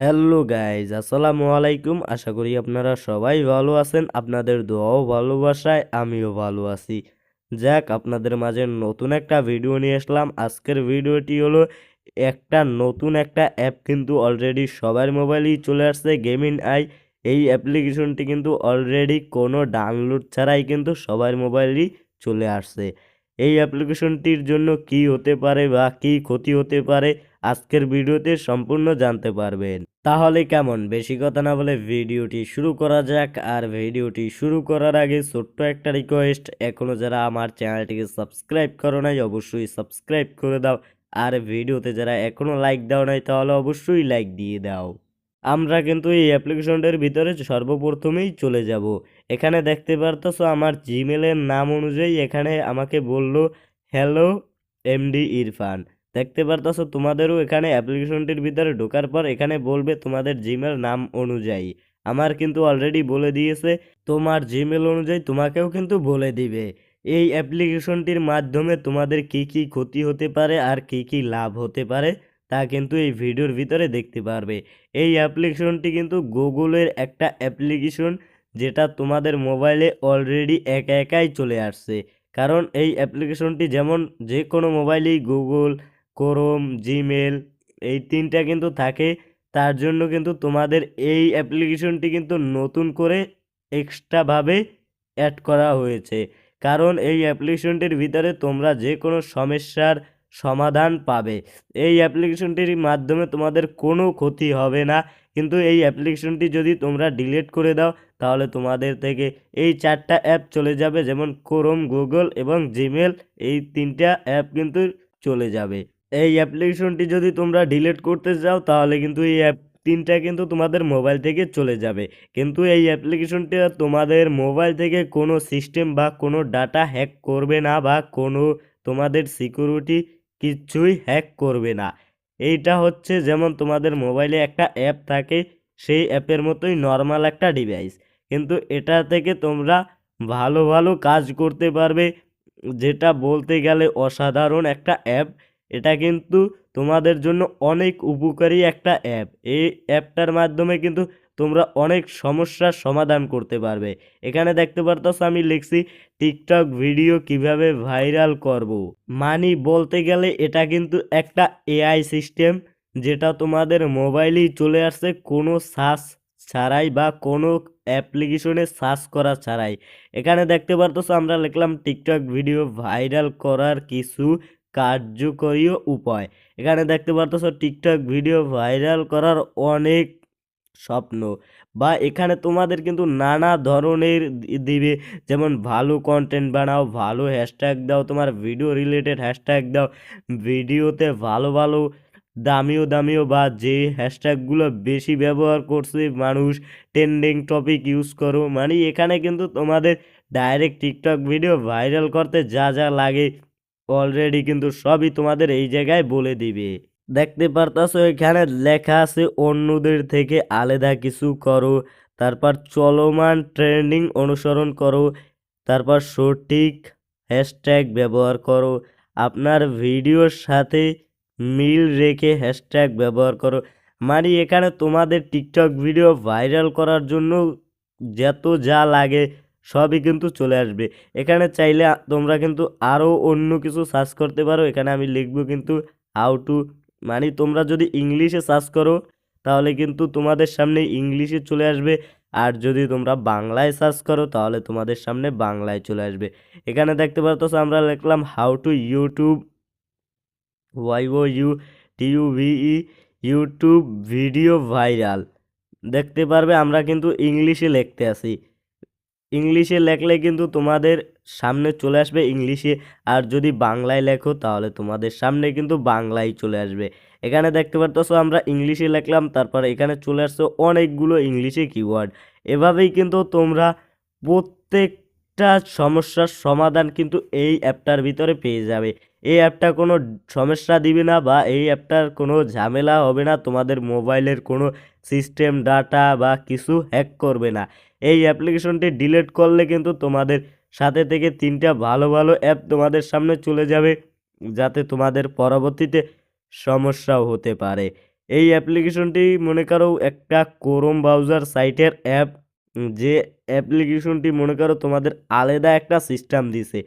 Hello guys আসসালামু আলাইকুম আশা করি আপনারা সবাই ভালো আছেন। আপনাদের দোয়াও ভালোবাসায়, আমিও ভালো আছি। যাক, আপনাদের মাঝে নতুন একটা ভিডিও নিয়ে আসলাম। আজকের ভিডিওটি হলো একটা নতুন একটা অ্যাপ কিন্তু অলরেডি সবার মোবাইলেই চলে আসছে গেমিং আই এই অ্যাপ্লিকেশনটি কিন্তু অলরেডি কোনো ডাউনলোড ছাড়াই কিন্তু সবার মোবাইলেই চলে আসছে। এই অ্যাপ্লিকেশনটির জন্য কি হতে পারে বা কি ক্ষতি হতে পারে আজকের ভিডিওতে সম্পূর্ণ জানতে পারবেন। তাহলে কেমন? বেশি কথা না বলে ভিডিওটি শুরু করা যাক। আর ভিডিওটি শুরু করার আগে ছোট্ট একটা রিকোয়েস্ট এখনও যারা আমার চ্যানেলটিকে সাবস্ক্রাইব করো নাই, অবশ্যই সাবস্ক্রাইব করে দাও। আর ভিডিওতে যারা এখনও লাইক দাও নাই, তাহলে অবশ্যই লাইক দিয়ে দাও। আমরা কিন্তু এই অ্যাপ্লিকেশনটার ভিতরে সর্বপ্রথমেই চলে যাব। এখানে দেখতে পারতেছো আমার জিমেলের নাম অনুযায়ী এখানে আমাকে বলল হ্যালো এমডি ইরফান দেখতে পারতেছো, তোমাদেরও এখানে অ্যাপ্লিকেশনটির ভিতরে ঢোকার পর এখানে বলবে তোমাদের জিমেল নাম অনুযায়ী। আমার কিন্তু অলরেডি বলে দিয়েছে, তোমার জিমেল অনুযায়ী তোমাকেও কিন্তু বলে দিবে। এই অ্যাপ্লিকেশনটির মাধ্যমে তোমাদের কি কি ক্ষতি হতে পারে আর কি কি লাভ হতে পারে, তা কিন্তু এই ভিডিওর ভিতরে দেখতে পারবে। এই অ্যাপ্লিকেশনটি কিন্তু গুগলের একটা অ্যাপ্লিকেশন, যেটা তোমাদের মোবাইলে অলরেডি একা একাই চলে আসছে। কারণ এই অ্যাপ্লিকেশনটি যেমন যে কোনো মোবাইলেই গুগল ক্রোম জিমেল এই তিনটা কিন্তু থাকে। তার জন্য কিন্তু তোমাদের এই অ্যাপ্লিকেশনটি কিন্তু নতুন করে এক্সট্রাভাবে অ্যাড করা হয়েছে। কারণ এই অ্যাপ্লিকেশনটির ভিতরে তোমরা যে কোনো সমস্যার সমাধান পাবে। এই অ্যাপ্লিকেশনটির মাধ্যমে তোমাদের কোনো ক্ষতি হবে না। কিন্তু এই অ্যাপ্লিকেশনটি যদি তোমরা ডিলিট করে দাও, তাহলে তোমাদের থেকে এই চারটা অ্যাপ চলে যাবে। যেমন ক্রোম গুগল এবং জিমেল এই তিনটা অ্যাপ কিন্তু চলে যাবে। এই অ্যাপ্লিকেশনটি যদি তোমরা ডিলিট করতে যাও, তাহলে কিন্তু এই অ্যাপ তিনটা কিন্তু তোমাদের মোবাইল থেকে চলে যাবে। কিন্তু এই অ্যাপ্লিকেশনটা তোমাদের মোবাইল থেকে কোনো সিস্টেম বা কোনো ডাটা হ্যাক করবে না বা কোনো তোমাদের সিকিউরিটি কিচ্ছুই হ্যাক করবে না। এইটা হচ্ছে যেমন তোমাদের মোবাইলে একটা অ্যাপ থাকে, সেই অ্যাপের মতোই নর্মাল একটা ডিভাইস। কিন্তু এটা থেকে তোমরা ভালো ভালো কাজ করতে পারবে, যেটা বলতে গেলে অসাধারণ একটা অ্যাপ। এটা কিন্তু তোমাদের জন্য অনেক উপকারী একটা অ্যাপ। এই অ্যাপটার মাধ্যমে কিন্তু তোমরা অনেক সমস্যার সমাধান করতে পারবে। এখানে দেখতে পারতাস আমি লিখছি, টিকটক ভিডিও কীভাবে ভাইরাল করব। মানি বলতে গেলে এটা কিন্তু একটা এআই সিস্টেম, যেটা তোমাদের মোবাইলেই চলে আসছে কোনো সার্চ ছাড়াই বা কোনো অ্যাপ্লিকেশনে সার্চ করা ছাড়াই। এখানে দেখতে পারতো আমরা লিখলাম, টিকটক ভিডিও ভাইরাল করার কিছু কার্যকরী উপায়। এখানে দেখতে পারতেছো টিকটক ভিডিও ভাইরাল করার অনেক স্বপ্ন বা এখানে তোমাদের কিন্তু নানা ধরনের দিবে। যেমন ভালো কন্টেন্ট বানাও, ভালো হ্যাশট্যাগ দাও, তোমার ভিডিও রিলেটেড হ্যাশট্যাগ দাও, ভিডিওতে ভালো ভালো, দামিও দামিও বা যে হ্যাশট্যাগুলো বেশি ব্যবহার করছে মানুষ ট্রেন্ডিং টপিক ইউজ করো। মানে এখানে কিন্তু তোমাদের ডাইরেক্ট টিকটক ভিডিও ভাইরাল করতে যা যা লাগে অলরেডি কিন্তু সবই তোমাদের এই জায়গায় বলে দিবে। দেখতে পারতাছো, এখানে লেখা আছে, অন্যদের থেকে আলাদা কিছু করো, তারপর চলমান ট্রেন্ডিং অনুসরণ করো, তারপর সঠিক হ্যাশট্যাগ ব্যবহার করো, আপনার ভিডিওর সাথে মিল রেখে হ্যাশট্যাগ ব্যবহার করো। মানে এখানে তোমাদের টিকটক ভিডিও ভাইরাল করার জন্য যত যা লাগে সবই কিন্তু চলে আসবে। এখানে চাইলে তোমরা কিন্তু আরও অন্য কিছু সার্চ করতে পারো। এখানে আমি লিখব কিন্তু হাউ টু মানে তোমরা যদি ইংলিশে সার্চ করো, তাহলে কিন্তু তোমাদের সামনে ইংলিশে চলে আসবে। আর যদি তোমরা বাংলায় সার্চ করো, তাহলে তোমাদের সামনে বাংলায় চলে আসবে। এখানে দেখতে পারতো আমরা লিখলাম how to YouTube Y O U T U B E YouTube video viral দেখতে পারবে আমরা কিন্তু ইংলিশে লিখতে আসি ইংলিশে লেখলে কিন্তু তোমাদের সামনে চলে আসবে ইংলিশে। আর যদি বাংলায় লেখো, তাহলে তোমাদের সামনে কিন্তু বাংলায় চলে আসবে। এখানে দেখতে পারতেছো, আমরা ইংলিশে লেখলাম, তারপর এখানে চলে আসছে অনেকগুলো ইংলিশে কিওয়ার্ড। এভাবেই কিন্তু তোমরা প্রত্যেকটা সমস্যার সমাধান কিন্তু এই অ্যাপটার ভিতরে পেয়ে যাবে। এই অ্যাপটা কোনো সমস্যা দিবে না বা এই অ্যাপটার কোনো ঝামেলা হবে না, তোমাদের মোবাইলের কোনো সিস্টেম, ডাটা বা কিছু হ্যাক করবে না। এই অ্যাপ্লিকেশনটি ডিলিট করলে কিন্তু তোমাদের সাথে থেকে তিনটা ভালো ভালো অ্যাপ তোমাদের সামনে চলে যাবে, যাতে তোমাদের পরবর্তীতে সমস্যাও হতে পারে। এই অ্যাপ্লিকেশনটি মনে করো একটা ক্রোম ব্রাউজার সাইটের অ্যাপ, যে অ্যাপ্লিকেশনটি মনে করো তোমাদের আলাদা একটা সিস্টেম দিছে।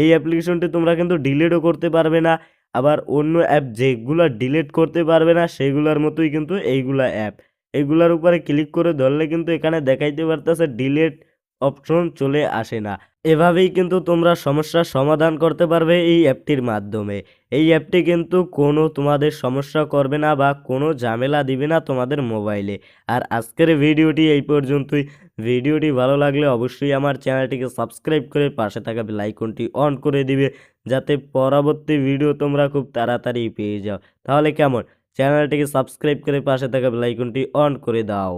এই অ্যাপ্লিকেশনটি তোমরা কিন্তু ডিলেটও করতে পারবে না। আবার অন্য অ্যাপ যেগুলো ডিলেট করতে পারবে না, সেগুলোর মতোই কিন্তু এইগুলা অ্যাপ। এগুলার উপরে ক্লিক করে ধরলে কিন্তু এখানে দেখাইতে পারতেছে ডিলেট অপশন চলে আসে না। এভাবেই কিন্তু তোমরা সমস্যার সমাধান করতে পারবে এই অ্যাপটির মাধ্যমে। এই অ্যাপটি কিন্তু কোনো তোমাদের সমস্যা করবে না বা কোনো ঝামেলা দিবে না তোমাদের মোবাইলে। আর আজকের ভিডিওটি এই পর্যন্তই। ভিডিওটি ভালো লাগলে অবশ্যই আমার চ্যানেলটিকে সাবস্ক্রাইব করে পাশে থাকা আইকনটি অন করে দিবে যাতে পরবর্তী ভিডিও তোমরা খুব তাড়াতাড়ি পেয়ে যাও। তাহলে কেমন? চ্যানেলটিকে সাবস্ক্রাইব করে পাশে থাকা আইকনটি অন করে দাও।